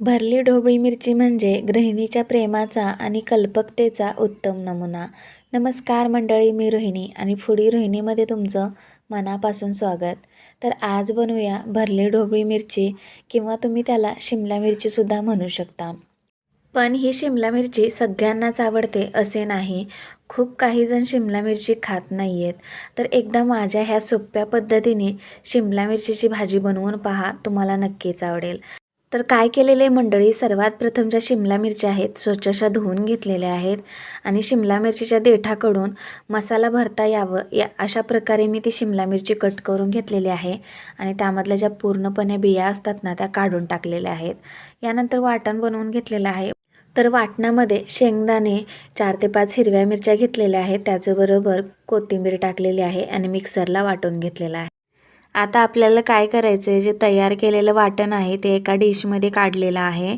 भरली ढोबळी मिरची म्हणजे गृहिणीच्या प्रेमाचा आणि कल्पकतेचा उत्तम नमुना. नमस्कार मंडळी मी रोहिणी आणि फुडी रोहिणीमध्ये तुमचं मनापासून स्वागत. तर आज बनवूया भरली ढोबळी मिरची किंवा तुम्ही त्याला शिमला मिरचीसुद्धा म्हणू शकता. पण ही शिमला मिरची सगळ्यांनाच आवडते असे नाही. खूप काही जण शिमला मिरची खात नाही आहेत तर एकदा माझ्या ह्या सोप्या पद्धतीने शिमला मिरचीची भाजी बनवून पहा तुम्हाला नक्कीच आवडेल. तर काय केलेले मंडळी? सर्वात प्रथम ज्या शिमला मिरच्या आहेत स्वच्छशा धुवून घेतलेल्या आहेत आणि शिमला मिरचीच्या देठाकडून मसाला भरता यावं या अशा प्रकारे मी ती शिमला मिरची कट करून घेतलेली आहे आणि त्यामधल्या ज्या पूर्णपणे बिया असतात ना त्या काढून टाकलेल्या आहेत. यानंतर वाटण बनवून घेतलेलं आहे. तर वाटणामध्ये शेंगदाणे चार ते पाच हिरव्या मिरच्या घेतलेल्या आहेत. त्याचबरोबर कोथिंबीर टाकलेली आहे आणि मिक्सरला वाटून घेतलेलं आहे. आता आपल्याला काय करायचं आहे जे तयार केलेलं वाटण आहे ते एका डिशमध्ये काढलेलं आहे.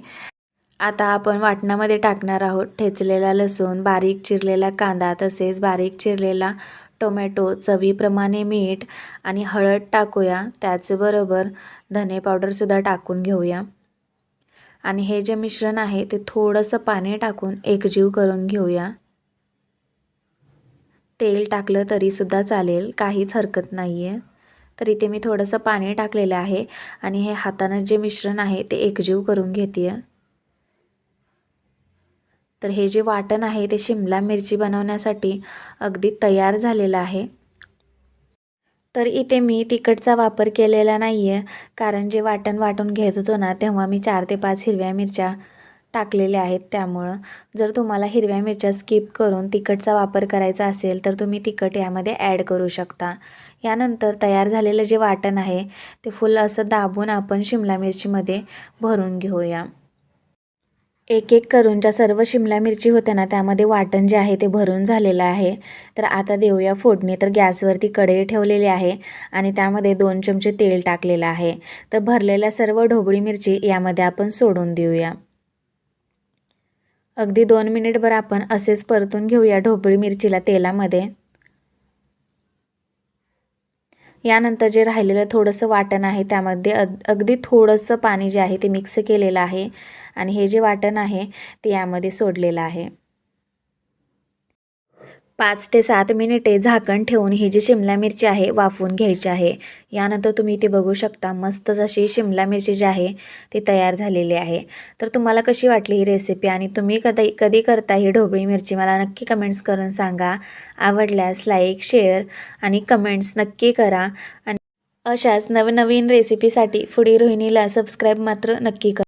आता आपण वाटणामध्ये टाकणार आहोत ठेचलेला लसूण बारीक चिरलेला कांदा तसेच बारीक चिरलेला टोमॅटो चवीप्रमाणे मीठ आणि हळद टाकूया. त्याचबरोबर धने पावडरसुद्धा टाकून घेऊया. आणि हे जे मिश्रण आहे ते थोडंसं पाणी टाकून एकजीव करून घेऊया. तेल टाकलं तरीसुद्धा चालेल काहीच हरकत नाही आहे तर इथे मी थोडंसं पाणी टाकलेलं आहे आणि हे हातानं जे मिश्रण आहे ते एकजीव करून घेते तर हे जे वाटण आहे ते शिमला मिरची बनवण्यासाठी अगदी तयार झालेलं आहे. तर इथे मी तिखटचा वापर केलेला नाही आहे कारण जे वाटण वाटून घेत होतो ना तेव्हा मी चार ते पाच हिरव्या मिरच्या टाकलेले आहेत त्यामुळं. जर तुम्हाला हिरव्या मिरच्या स्किप करून तिखटचा वापर करायचा असेल तर तुम्ही तिखट यामध्ये ॲड करू शकता. यानंतर तयार झालेलं जे वाटण आहे ते फुल असं दाबून आपण शिमला मिरचीमध्ये भरून घेऊया. एक एक करून ज्या सर्व शिमला मिरची होत्या ना त्यामध्ये वाटण जे आहे ते भरून झालेलं आहे. तर आता देऊया फोडणी. तर गॅसवरती कढई ठेवलेली आहे आणि त्यामध्ये दोन चमचे तेल टाकलेलं आहे. तर भरलेल्या सर्व ढोबळी मिरची यामध्ये आपण सोडून देऊया. अगदी दोन मिनिटभर आपण असेच परतून घेऊया ढोबळी मिरचीला तेलामध्ये. यानंतर जे राहिलेलं थोडंसं वाटण आहे त्यामध्ये अग अगदी थोडंसं पाणी जे आहे ते मिक्स केलेलं आहे. आणि हे जे वाटण आहे ते यामध्ये सोडलेलं आहे. पाच ते सात मिनिटे झाकण ठेवून ही जी शिमला मिरची आहे वाफवून घ्यायची आहे. यानंतर तुम्ही इथे बघू शकता मस्त जशी शिमला मिरची जी आहे ती तयार झालेली आहे. तर तुम्हाला कशी वाटली ही रेसिपी आणि तुम्ही कधी कधी करता ही ढोबळी मिरची मला नक्की कमेंट्स करून सांगा. आवडल्यास लाईक शेअर आणि कमेंट्स नक्की करा. आणि अशाच नवनवीन रेसिपीसाठी फुडी रोहिणीला सबस्क्राईब मात्र नक्की करा